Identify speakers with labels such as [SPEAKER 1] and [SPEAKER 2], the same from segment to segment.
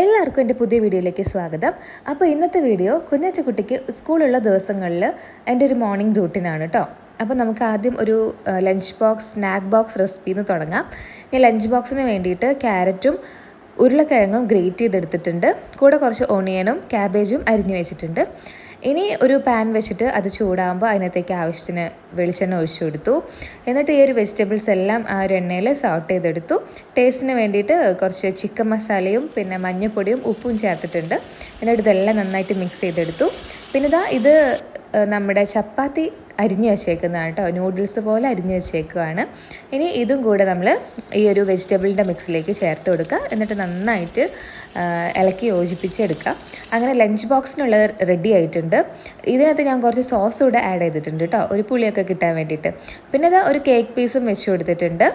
[SPEAKER 1] എല്ലാവർക്കും എന്റെ പുതിയ വീഡിയോയിലേക്ക് സ്വാഗതം. അപ്പോൾ ഇന്നത്തെ വീഡിയോ കുഞ്ഞച്ചക്കുട്ടിക്ക് സ്കൂളുള്ള ദിവസങ്ങളിൽ എന്റെ ഒരു മോർണിംഗ് റൂട്ടീനാണ് കേട്ടോ അപ്പോൾ നമുക്ക് ആദ്യം ഒരു ലഞ്ച് ബോക്സ് സ്നാക്ക് ബോക്സ് റെസിപ്പിന്ന് തുടങ്ങാം. ഞാൻ ലഞ്ച് ബോക്സിന് വേണ്ടിയിട്ട് ക്യാരറ്റും ഉരുളക്കിഴങ്ങും ഗ്രേറ്റ് ചെയ്തെടുത്തിട്ടുണ്ട്. കൂടെ കുറച്ച് ഓണിയനും ക്യാബേജും അരിഞ്ഞു വെച്ചിട്ടുണ്ട്. ഇനി ഒരു പാൻ വെച്ചിട്ട് അത് ചൂടാകുമ്പോൾ അതിനകത്തേക്ക് ആവശ്യത്തിന് വെളിച്ചെണ്ണ ഒഴിച്ചു കൊടുത്തു. എന്നിട്ട് ഈ ഒരു വെജിറ്റബിൾസ് എല്ലാം ആ ഒരു എണ്ണയിൽ സോട്ട് ചെയ്തെടുത്തു. ടേസ്റ്റിന് വേണ്ടിയിട്ട് കുറച്ച് ചിക്കൻ മസാലയും പിന്നെ മഞ്ഞൾപ്പൊടിയും ഉപ്പും ചേർത്തിട്ടുണ്ട്. എന്നിട്ട് ഇതെല്ലാം നന്നായിട്ട് മിക്സ് ചെയ്തെടുത്തു. പിന്നെ ഇതാ ഇത് നമ്മുടെ ചപ്പാത്തി അരിഞ്ഞ് വെച്ചേക്കുന്നതാണ് കേട്ടോ. നൂഡിൽസ് പോലെ അരിഞ്ഞ് വെച്ചേക്കുവാണ്. ഇനി ഇതും കൂടെ നമ്മൾ ഈ ഒരു വെജിറ്റബിളിന്റെ മിക്സിലേക്ക് ചേർത്ത് കൊടുക്കുക. എന്നിട്ട് നന്നായിട്ട് ഇളക്കി യോജിപ്പിച്ചെടുക്കുക. അങ്ങനെ ലഞ്ച് ബോക്സിനുള്ളത് റെഡി ആയിട്ടുണ്ട്. ഇതിനകത്ത് ഞാൻ കുറച്ച് സോസ് കൂടെ ആഡ് ചെയ്തിട്ടുണ്ട് കേട്ടോ. ഒരു പുളിയൊക്കെ കിട്ടാൻ വേണ്ടിയിട്ട്. പിന്നെ ഇത് ഒരു കേക്ക് പീസും വെച്ച് കൊടുത്തിട്ടുണ്ട്.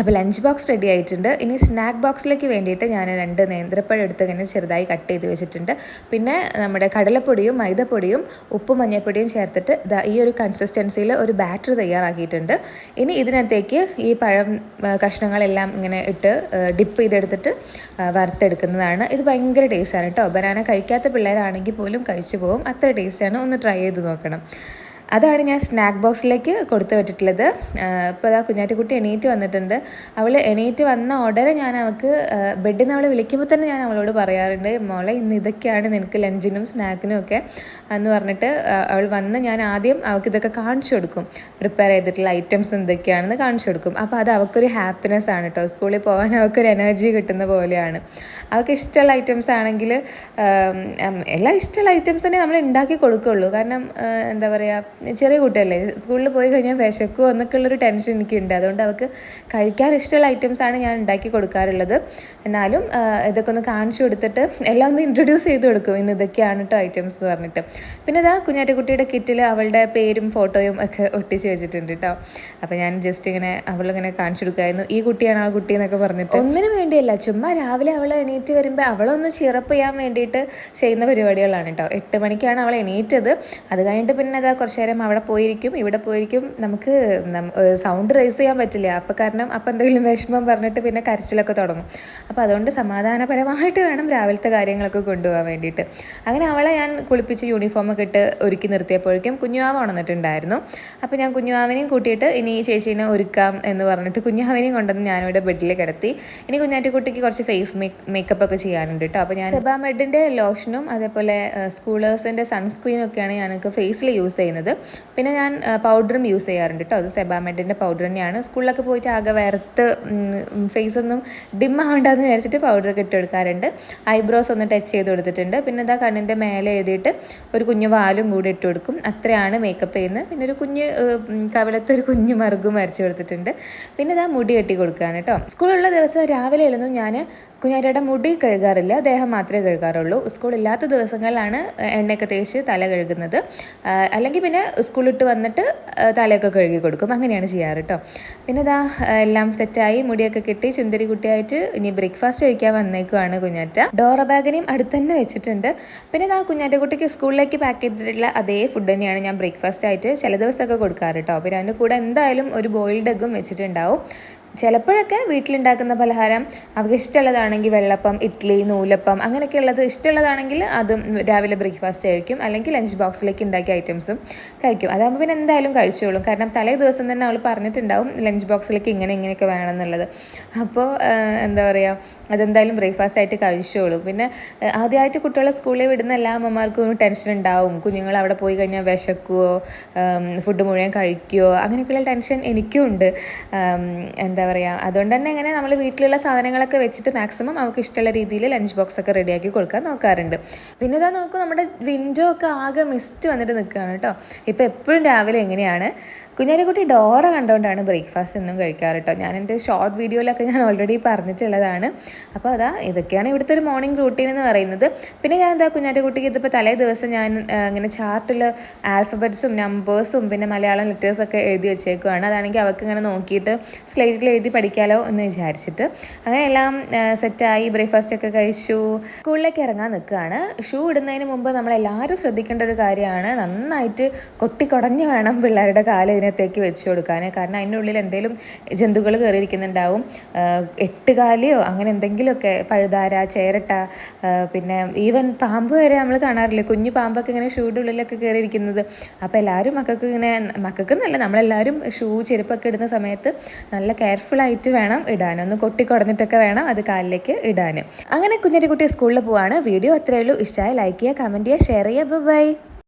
[SPEAKER 1] അപ്പോൾ ലഞ്ച് ബോക്സ് റെഡി ആയിട്ടുണ്ട്. ഇനി സ്നാക്ക് ബോക്സിലേക്ക് വേണ്ടിയിട്ട് ഞാൻ രണ്ട് നേന്ത്രപ്പഴം എടുത്ത് ഇങ്ങനെ ചെറുതായി കട്ട് ചെയ്ത് വെച്ചിട്ടുണ്ട്. പിന്നെ നമ്മുടെ കടലപ്പൊടിയും മൈദപ്പൊടിയും ഉപ്പും മഞ്ഞൾപ്പൊടിയും ചേർത്തിട്ട് ഈ ഒരു കൺസിസ്റ്റൻസിയിൽ ഒരു ബാറ്റർ തയ്യാറാക്കിയിട്ടുണ്ട്. ഇനി ഇതിനകത്തേക്ക് ഈ പഴം കഷ്ണങ്ങളെല്ലാം ഇങ്ങനെ ഇട്ട് ഡിപ്പ് ചെയ്തെടുത്തിട്ട് വറുത്തെടുക്കുന്നതാണ്. ഇത് ഭയങ്കര ടേസ്റ്റാണ് കേട്ടോ. ബനാന കഴിക്കാത്ത പിള്ളേരാണെങ്കിൽ പോലും കഴിച്ചു പോകും. അത്ര ടേസ്റ്റാണ് ഒന്ന് ട്രൈ ചെയ്ത് നോക്കണം. അതാണ് ഞാൻ സ്നാക്ക് ബോക്സിലേക്ക് കൊടുത്തു വിട്ടിട്ടുള്ളത്. ഇപ്പോൾ അതാ കുഞ്ഞാറ്റിക്കുട്ടി എണീറ്റ് വന്നിട്ടുണ്ട്. അവൾ എണീറ്റ് വന്ന ഉടനെ ഞാൻ അവൾക്ക് ബെഡിൽ നിന്ന് അവളെ വിളിക്കുമ്പോൾ തന്നെ ഞാൻ അവളോട് പറയാറുണ്ട് മോളെ ഇന്ന് ഇതൊക്കെയാണ് നിനക്ക് ലഞ്ചിനും സ്നാക്കിനും ഒക്കെ? എന്ന് പറഞ്ഞിട്ട് അവൾ വന്ന് ഞാൻ ആദ്യം അവൾക്ക് ഇതൊക്കെ കാണിച്ചു കൊടുക്കും. പ്രിപ്പയർ ചെയ്തിട്ടുള്ള ഐറ്റംസ് എന്തൊക്കെയാണെന്ന് കാണിച്ചു കൊടുക്കും. അപ്പോൾ അത് അവൾക്കൊരു ഹാപ്പിനെസ് ആണ് കേട്ടോ സ്കൂളിൽ പോകാൻ അവൾക്കൊരു എനർജി കിട്ടുന്ന പോലെയാണ്. അവൾക്ക് ഇഷ്ടമുള്ള ഐറ്റംസ് ആണെങ്കിൽ എല്ലാ ഇഷ്ടമുള്ള ഐറ്റംസ് തന്നെ നമ്മൾ ഉണ്ടാക്കി കൊടുക്കുകയുള്ളൂ കാരണം എന്താ പറയുക ചെറിയ കുട്ടിയല്ലേ സ്കൂളിൽ പോയി കഴിഞ്ഞാൽ വിശക്കുമോ എന്നൊക്കെ ഉള്ളൊരു ടെൻഷൻ എനിക്കുണ്ട്. അതുകൊണ്ട് അവൾക്ക് കഴിക്കാൻ ഇഷ്ടമുള്ള ഐറ്റംസാണ് ഞാൻ ഉണ്ടാക്കി കൊടുക്കാറുള്ളത്. എന്നാലും ഇതൊക്കെ ഒന്ന് കാണിച്ചു കൊടുത്തിട്ട് എല്ലാം ഒന്ന് ഇൻട്രൊഡ്യൂസ് ചെയ്ത് കൊടുക്കും. ഇന്ന് ഇതൊക്കെയാണ് കേട്ടോ ഐറ്റംസ് എന്ന് പറഞ്ഞിട്ട്. പിന്നെ ഇതാ കുഞ്ഞാറ്റക്കുട്ടിയുടെ കിറ്റിൽ അവളുടെ പേരും ഫോട്ടോയും ഒക്കെ ഒട്ടിച്ച് വെച്ചിട്ടുണ്ട് കേട്ടോ അപ്പോൾ ഞാൻ ജസ്റ്റ് ഇങ്ങനെ അവളിങ്ങനെ കാണിച്ചു കൊടുക്കായിരുന്നു ഈ കുട്ടിയാണ് ആ കുട്ടി എന്നൊക്കെ പറഞ്ഞിട്ട്. ഒന്നിനും വേണ്ടിയല്ല ചുമ്മാ രാവിലെ അവൾ എണീറ്റ് വരുമ്പോൾ അവളൊന്ന് ചിറപ്പ് ചെയ്യാൻ വേണ്ടിയിട്ട് ചെയ്യുന്ന പരിപാടികളാണ് കേട്ടോ എട്ട് മണിക്കാണ് അവൾ എണീറ്റത്. അത് കഴിഞ്ഞിട്ട് പിന്നെ അതാ കുറച്ച് നേരം അവിടെ പോയിരിക്കും ഇവിടെ പോയിരിക്കും. നമുക്ക് സൗണ്ട് റേസ് ചെയ്യാൻ പറ്റില്ല. അപ്പം കാരണം അപ്പം എന്തെങ്കിലും വിഷമം പറഞ്ഞിട്ട് പിന്നെ കരച്ചിലൊക്കെ തുടങ്ങും. അപ്പോൾ അതുകൊണ്ട് സമാധാനപരമായിട്ട് വേണം രാവിലത്തെ കാര്യങ്ങളൊക്കെ കൊണ്ടുപോകാൻ വേണ്ടിയിട്ട്. അങ്ങനെ അവളെ ഞാൻ കുളിപ്പിച്ച് യൂണിഫോമൊക്കെ ഇട്ട് ഒരുക്കി നിർത്തിയപ്പോഴേക്കും കുഞ്ഞുവാവ് ഉണർന്നിട്ടുണ്ടായിരുന്നു. അപ്പോൾ ഞാൻ കുഞ്ഞുവാവിനെയും കൂട്ടിയിട്ട് ഇനി ചേച്ചീനെ ഒരുക്കാം എന്ന് പറഞ്ഞിട്ട് കുഞ്ഞാവിനെയും കൊണ്ടുവന്ന് ഞാനിവിടെ ബെഡിൽ കിടത്തി. ഇനി കുഞ്ഞാറ്റിക്കുട്ടിക്ക് കുറച്ച് ഫേസ് മേക്ക് മേക്കപ്പ് ഒക്കെ ചെയ്യാനുണ്ട് കേട്ടോ അപ്പോൾ ഞാൻ സെബാമെഡിന്റെ ലോഷനും അതേപോലെ സ്കൂളേഴ്സിന്റെ സൺസ്ക്രീനും ഒക്കെയാണ് ഞാനൊക്കെ ഫേസിൽ യൂസ് ചെയ്യുന്നത്. പിന്നെ ഞാൻ പൗഡറും യൂസ് ചെയ്യാറുണ്ട് കേട്ടോ അത് സെബാമെഡിന്റെ പൗഡർ തന്നെയാണ്. സ്കൂളിലൊക്കെ പോയിട്ട് ആകെ വേർത്ത് ഫേസ് ഒന്നും ഡിം ആവണ്ടെന്ന് വിചാരിച്ചിട്ട് പൗഡറൊക്കെ ഇട്ട് കൊടുക്കാറുണ്ട്. ഐബ്രോസ് ഒന്ന് ടച്ച് ചെയ്ത് കൊടുത്തിട്ടുണ്ട്. പിന്നെ ഇതാ കണ്ണിന്റെ മേലെ എഴുതിയിട്ട് ഒരു കുഞ്ഞു വാലും കൂടി ഇട്ട് കൊടുക്കും. അത്രയാണ് മേക്കപ്പ് ചെയ്യുന്നത്. പിന്നെ ഒരു കുഞ്ഞ് കവിളത്തെ ഒരു കുഞ്ഞു മറുകും വരച്ച് കൊടുത്തിട്ടുണ്ട്. പിന്നെ ഇതാ മുടി കെട്ടി കൊടുക്കുകയാണ് കേട്ടോ സ്കൂളുള്ള ദിവസം രാവിലെ ആയിരുന്നു ഞാൻ കുഞ്ഞാറ്റയുടെ മുടി കഴുകാറില്ല. ദേഹം മാത്രമേ കഴുകാറുള്ളൂ. സ്കൂളില്ലാത്ത ദിവസങ്ങളിലാണ് എണ്ണയൊക്കെ തേച്ച് തല കഴുകുന്നത്. അല്ലെങ്കിൽ പിന്നെ സ്കൂളിട്ട് വന്നിട്ട് തലയൊക്കെ കഴുകി കൊടുക്കും. അങ്ങനെയാണ് ചെയ്യാറ് കേട്ടോ പിന്നെ ഇതാ എല്ലാം സെറ്റായി മുടിയൊക്കെ കെട്ടി ചുന്ദരി കുട്ടിയായിട്ട് ഇനി ബ്രേക്ക്ഫാസ്റ്റ് കഴിക്കാൻ വന്നേക്കുവാണ് കുഞ്ഞാറ്റ. ഡോറ ബാഗിനെയും അടുത്ത് തന്നെ വെച്ചിട്ടുണ്ട്. പിന്നെ ഇതാ കുഞ്ഞാറ്റ കുട്ടിക്ക് സ്കൂളിലേക്ക് പാക്ക് ചെയ്തിട്ടുള്ള അതേ ഫുഡ് തന്നെയാണ് ഞാൻ ബ്രേക്ക്ഫാസ്റ്റ് ആയിട്ട് ചില ദിവസമൊക്കെ കൊടുക്കാറ് കേട്ടോ പിന്നെ അതിന്റെ കൂടെ എന്തായാലും ഒരു ബോയിൽഡ് എഗ്ഗും വെച്ചിട്ടുണ്ടാവും. ചിലപ്പോഴൊക്കെ വീട്ടിലുണ്ടാക്കുന്ന പലഹാരം അവർക്ക് ഇഷ്ടമുള്ളതാണെങ്കിൽ വെള്ളപ്പം ഇഡ്ഡലി നൂലപ്പം അങ്ങനെയൊക്കെ ഉള്ളത് ഇഷ്ടമുള്ളതാണെങ്കിൽ അതും രാവിലെ ബ്രേക്ക്ഫാസ്റ്റ് കഴിക്കും. അല്ലെങ്കിൽ ലഞ്ച് ബോക്സിലേക്ക് ഉണ്ടാക്കിയ ഐറ്റംസും കഴിക്കും. അതാകുമ്പോൾ പിന്നെ എന്തായാലും കഴിച്ചോളും. കാരണം തലേ ദിവസം തന്നെ അവൾ പറഞ്ഞിട്ടുണ്ടാവും ലഞ്ച് ബോക്സിലേക്ക് ഇങ്ങനെ ഇങ്ങനെയൊക്കെ വേണം എന്നുള്ളത് അപ്പോൾ എന്താ പറയുക അതെന്തായാലും ബ്രേക്ക്ഫാസ്റ്റ് ആയിട്ട് കഴിച്ചോളും. പിന്നെ ആദ്യമായിട്ട് കുട്ടികളെ സ്കൂളിൽ വിടുന്ന എല്ലാ അമ്മമാർക്കും ടെൻഷൻ ഉണ്ടാവും. കുഞ്ഞുങ്ങൾ അവിടെ പോയി കഴിഞ്ഞാൽ വിശക്കുവോ? ഫുഡ് മുഴുവൻ കഴിക്കുവോ? അങ്ങനെയൊക്കെയുള്ള ടെൻഷൻ എനിക്കും ഉണ്ട്. ആം, എന്താ പറയുക അതുകൊണ്ട് തന്നെ ഇങ്ങനെ നമ്മൾ വീട്ടിലുള്ള സാധനങ്ങളൊക്കെ വെച്ചിട്ട് മാക്സിമം അവർക്ക് ഇഷ്ടമുള്ള രീതിയിൽ ലഞ്ച് ബോക്സ് ഒക്കെ റെഡിയാക്കി കൊടുക്കാൻ നോക്കാറുണ്ട്. പിന്നെ ഇതാ നോക്കൂ നമ്മുടെ വിൻഡോ ഒക്കെ ആകെ മിസ്റ്റ് വന്നിട്ട് നിൽക്കുകയാണ് കേട്ടോ ഇപ്പോൾ എപ്പോഴും രാവിലെ എങ്ങനെയാണ് കുഞ്ഞാലിക്കുട്ടി ഡോറ കണ്ടുകൊണ്ടാണ് ബ്രേക്ക്ഫാസ്റ്റ് ഒന്നും കഴിക്കാറ് കേട്ടോ ഞാൻ എന്റെ ഷോർട്ട് വീഡിയോയിലൊക്കെ ഞാൻ ഓൾറെഡി പറഞ്ഞിട്ടുള്ളതാണ്. അപ്പോൾ അതാ ഇതൊക്കെയാണ് ഇവിടുത്തെ ഒരു മോർണിംഗ് റൂട്ടീൻ എന്ന് പറയുന്നത്. പിന്നെ ഞാൻ എന്താ കുഞ്ഞാറ്റക്കുട്ടിക്ക് ഇതിപ്പോൾ തലേ ദിവസം ഞാൻ ഇങ്ങനെ ചാർട്ടിൽ ആൽഫബറ്റ്സും നമ്പേഴ്സും പിന്നെ മലയാളം ലെറ്റേഴ്സൊക്കെ എഴുതി വെച്ചേക്കുവാണ്. അതാണെങ്കിൽ അവൾക്ക് ഇങ്ങനെ നോക്കിയിട്ട് സ്ലേറ്റിൽ എഴുതി പഠിക്കാലോ എന്ന് വിചാരിച്ചിട്ട് അങ്ങനെ എല്ലാം സെറ്റായി ബ്രേക്ക്ഫാസ്റ്റ് ഒക്കെ കഴിച്ചു. സ്കൂളിലേക്ക് ഇറങ്ങാൻ നിൽക്കുകയാണ്. ഷൂ ഇടുന്നതിന് മുമ്പ് നമ്മളെല്ലാവരും ശ്രദ്ധിക്കേണ്ട ഒരു കാര്യമാണ്. നന്നായിട്ട് കൊട്ടിക്കൊടഞ്ഞ് വേണം പിള്ളേരുടെ കാൽ ഇതിനകത്തേക്ക് വെച്ച് കൊടുക്കാൻ. കാരണം അതിന്റെ ഉള്ളിൽ എന്തെങ്കിലും ജന്തുക്കൾ കയറിയിരിക്കുന്നുണ്ടാവും. എട്ടുകാലിയോ അങ്ങനെ എന്തെങ്കിലുമൊക്കെ പഴുതാര ചേരട്ട പിന്നെ ഈവൻ പാമ്പ് വരെ നമ്മൾ കാണാറില്ലേ? കുഞ്ഞു പാമ്പൊക്കെ ഇങ്ങനെ ഷൂയുടെ ഉള്ളിലൊക്കെ കയറിയിരിക്കുന്നത്. അപ്പോൾ എല്ലാവരും മക്കൾക്ക് ഇങ്ങനെ മക്കൾക്ക് നല്ല നമ്മളെല്ലാവരും ഷൂ ചെരുപ്പൊക്കെ ഇടുന്ന സമയത്ത് നല്ല കെയർഫുള്ളായിട്ട് വേണം ഇടാൻ. ഒന്ന് കൊട്ടിക്കുടഞ്ഞിട്ടൊക്കെ വേണം അത് കാലിലേക്ക് ഇടാൻ. അങ്ങനെ കുഞ്ഞിന്റെ കുട്ടി സ്കൂളിൽ പോവാണ്. വീഡിയോ അത്രയേ ഉള്ളൂ. ഇഷ്ടമായി ലൈക്ക് ചെയ്യുക കമന്റ് ചെയ്യുക ഷെയർ ചെയ്യുക. ബൈ